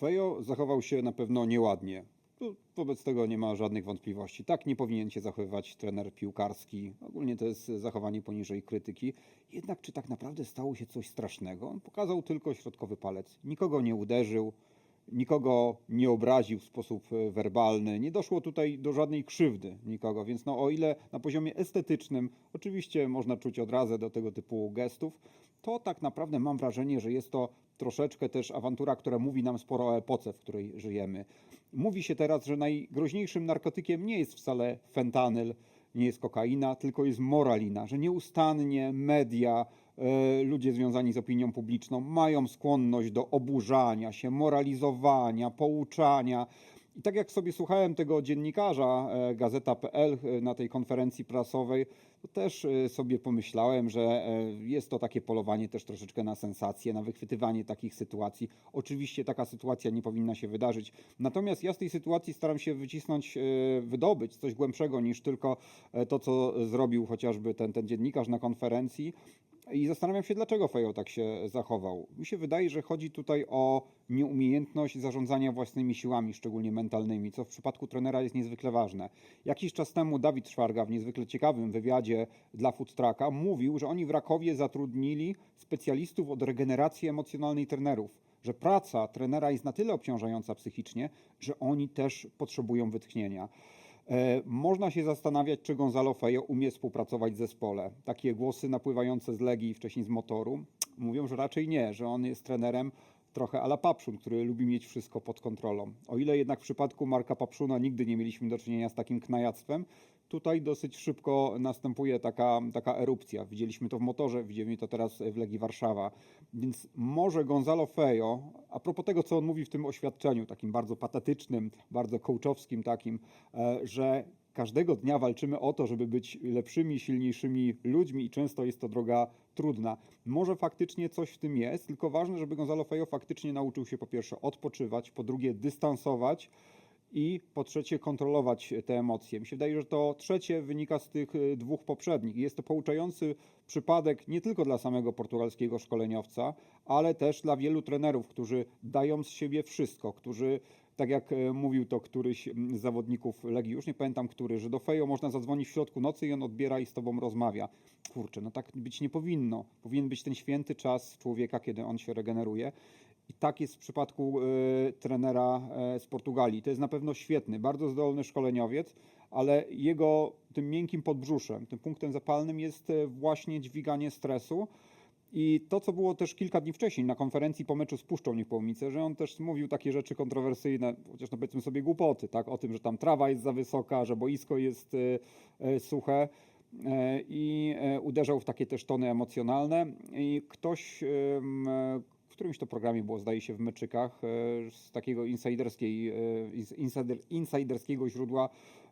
Fejo zachował się na pewno nieładnie. Wobec tego nie ma żadnych wątpliwości. Tak nie powinien się zachowywać trener piłkarski. Ogólnie to jest zachowanie poniżej krytyki. Jednak czy tak naprawdę stało się coś strasznego? On pokazał tylko środkowy palec. Nikogo nie uderzył, nikogo nie obraził w sposób e, werbalny. Nie doszło tutaj do żadnej krzywdy nikogo. Więc no, o ile na poziomie estetycznym oczywiście można czuć odrazę do tego typu gestów, to tak naprawdę mam wrażenie, że jest to troszeczkę też awantura, która mówi nam sporo o epoce, w której żyjemy. Mówi się teraz, że najgroźniejszym narkotykiem nie jest wcale fentanyl, nie jest kokaina, tylko jest moralina, że nieustannie media, ludzie związani z opinią publiczną mają skłonność do oburzania się, moralizowania, pouczania. I tak jak sobie słuchałem tego dziennikarza e, Gazeta.pl e, na tej konferencji prasowej, to też e, sobie pomyślałem, że e, jest to takie polowanie też troszeczkę na sensację, na wychwytywanie takich sytuacji. Oczywiście taka sytuacja nie powinna się wydarzyć. Natomiast ja z tej sytuacji staram się wycisnąć, e, wydobyć coś głębszego niż tylko e, to, co zrobił chociażby ten, ten dziennikarz na konferencji. I zastanawiam się, dlaczego Fejo tak się zachował. Mi się wydaje, że chodzi tutaj o nieumiejętność zarządzania własnymi siłami, szczególnie mentalnymi, co w przypadku trenera jest niezwykle ważne. Jakiś czas temu Dawid Szwarga w niezwykle ciekawym wywiadzie dla Foodtracka mówił, że oni w Rakowie zatrudnili specjalistów od regeneracji emocjonalnej trenerów, że praca trenera jest na tyle obciążająca psychicznie, że oni też potrzebują wytchnienia. E, Można się zastanawiać, czy Gonzalo Fejo umie współpracować w zespole. Takie głosy napływające z Legii, wcześniej z Motoru, mówią, że raczej nie, że on jest trenerem trochę ala Papszun, który lubi mieć wszystko pod kontrolą. O ile jednak w przypadku Marka Papszuna nigdy nie mieliśmy do czynienia z takim knajactwem, tutaj dosyć szybko następuje taka, taka erupcja. Widzieliśmy to w Motorze, widzimy to teraz w Legii Warszawa. Więc może Gonzalo Fejo, a propos tego, co on mówi w tym oświadczeniu, takim bardzo patetycznym, bardzo coachowskim takim, e, że każdego dnia walczymy o to, żeby być lepszymi, silniejszymi ludźmi i często jest to droga trudna. Może faktycznie coś w tym jest, tylko ważne, żeby Gonzalo Fejo faktycznie nauczył się po pierwsze odpoczywać, po drugie dystansować i po trzecie kontrolować te emocje. Mi się wydaje, że to trzecie wynika z tych y, dwóch poprzednich. Jest to pouczający przypadek nie tylko dla samego portugalskiego szkoleniowca, ale też dla wielu trenerów, którzy dają z siebie wszystko, którzy tak jak e, mówił to któryś z zawodników Legii, już nie pamiętam który, że do Fejo można zadzwonić w środku nocy i on odbiera i z tobą rozmawia. Kurczę, no tak być nie powinno. Powinien być ten święty czas człowieka, kiedy on się regeneruje. I tak jest w przypadku e, trenera e, z Portugalii. To jest na pewno świetny, bardzo zdolny szkoleniowiec, ale jego tym miękkim podbrzuszem, tym punktem zapalnym jest właśnie dźwiganie stresu. I to, co było też kilka dni wcześniej na konferencji po meczu z Puszczą Niepołomice, że on też mówił takie rzeczy kontrowersyjne, chociaż no powiedzmy sobie głupoty, tak? o tym, że tam trawa jest za wysoka, że boisko jest e, e, suche e, i uderzał w takie też tony emocjonalne. I ktoś którymś to programie było, zdaje się, w Meczykach, e, z takiego insiderskiej, e, ins- insider, insiderskiego źródła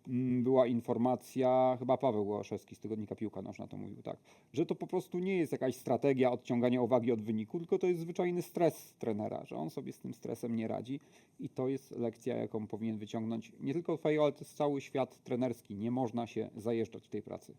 mm, była informacja, chyba Paweł Łaszewski z tygodnika Piłka Nożna to mówił, tak, że to po prostu nie jest jakaś strategia odciągania uwagi od wyniku, tylko to jest zwyczajny stres trenera, że on sobie z tym stresem nie radzi i to jest lekcja, jaką powinien wyciągnąć nie tylko Fejo, ale też cały świat trenerski. Nie można się zajeżdżać w tej pracy.